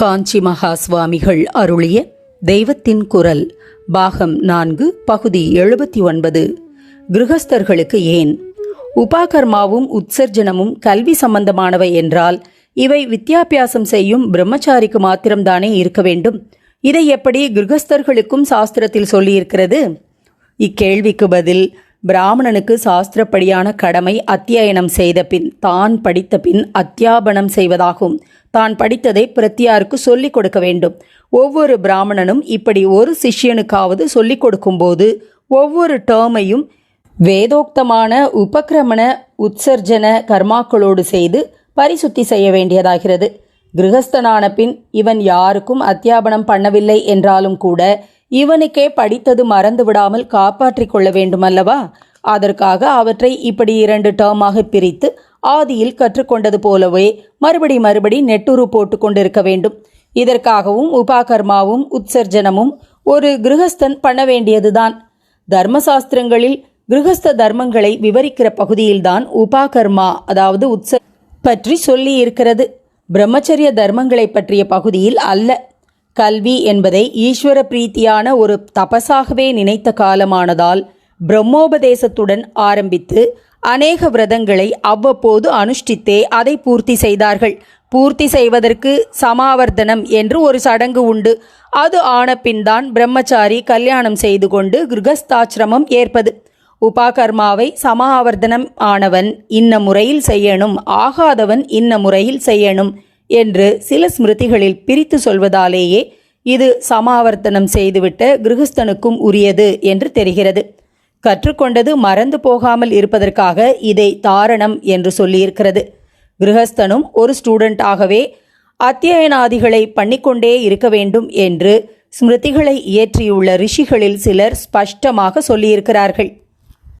காஞ்சி மகா சுவாமிகள் அருளிய தெய்வத்தின் குரல் பாகம் நான்கு பகுதி எழுபத்தி ஒன்பது. கிரகஸ்தர்களுக்கு ஏன்? உபாகர்மாவும் உத்சர்ஜனமும் கல்வி சம்பந்தமானவை என்றால் இவை வித்யாபியாசம் செய்யும் பிரம்மச்சாரிக்கு மாத்திரம்தானே இருக்க வேண்டும்? இதை எப்படி கிருகஸ்தர்களுக்கும் சாஸ்திரத்தில் சொல்லியிருக்கிறது? இக்கேள்விக்கு பதில் பிராமணனுக்கு சாஸ்திரப்படியான கடமை அத்தியாயனம் செய்த பின் தான் படித்த பின் அத்தியாபனம் செய்வதாகும். தான் படித்ததை பிரத்தியாருக்கு சொல்லிக் கொடுக்க வேண்டும். ஒவ்வொரு பிராமணனும் இப்படி ஒரு சிஷ்யனுக்காவது சொல்லிக் கொடுக்கும்போது ஒவ்வொரு டேர்மையும் வேதோக்தமான உபக்கிரமண உற்சர்ஜன கர்மாக்களோடு செய்து பரிசுத்தி செய்ய வேண்டியதாகிறது. கிரகஸ்தனான பின் இவன் யாருக்கும் அத்தியாபனம் பண்ணவில்லை என்றாலும் கூட இவனுக்கே படித்தது மறந்து விடாமல் காப்பாற்றிக் கொள்ள வேண்டுமல்லவா? அதற்காக அவற்றை இப்படி இரண்டு டேர்மாக பிரித்து ஆதியில் கற்றுக்கொண்டது போலவே மறுபடி மறுபடி நெட்டுரு போட்டு கொண்டிருக்க வேண்டும். இதற்காகவும் உபாகர்மாவும் உத்சர்ஜனமும் ஒரு கிரகஸ்தன் பண்ண வேண்டியதுதான். தர்மசாஸ்திரங்களில் கிரகஸ்த தர்மங்களை விவரிக்கிற பகுதியில்தான் உபாகர்மா அதாவது உத்ச பற்றி சொல்லி இருக்கிறது பிரம்மச்சரிய தர்மங்களை பற்றிய பகுதியில் அல்ல. கல்வி என்பதை ஈஸ்வர பிரீத்தியான ஒரு தபசாகவே நினைத்த காலமானதால் பிரம்மோபதேசத்துடன் ஆரம்பித்து அநேக விரதங்களை அவ்வப்போது அனுஷ்டித்தே அதை பூர்த்தி செய்தார்கள். பூர்த்தி செய்வதற்கு சமாவர்த்தனம் என்று ஒரு சடங்கு உண்டு. அது ஆன பின்தான் பிரம்மச்சாரி கல்யாணம் செய்து கொண்டு கிருகஸ்தாசிரமம் ஏற்பது. உபாகர்மாவை சமாவர்த்தனம் ஆனவன் இன்ன முறையில் செய்யணும் ஆகாதவன் இன்ன முறையில் செய்யணும் என்று சில ஸ்மிருதிகளில் பிரித்து சொல்வதாலேயே இது சமாவர்த்தனம் செய்துவிட்ட கிருகஸ்தனுக்கும் உரியது என்று தெரிகிறது. கற்றுக்கொண்டது மறந்து போகாமல் இருப்பதற்காக இதை தாரணம் என்று சொல்லியிருக்கிறது. கிரகஸ்தனும் ஒரு ஸ்டூடெண்டாகவே அத்தியனாதிகளை பண்ணிக்கொண்டே இருக்க வேண்டும் என்று ஸ்மிருதிகளை இயற்றியுள்ள ரிஷிகளில் சிலர் ஸ்பஷ்டமாக சொல்லியிருக்கிறார்கள்.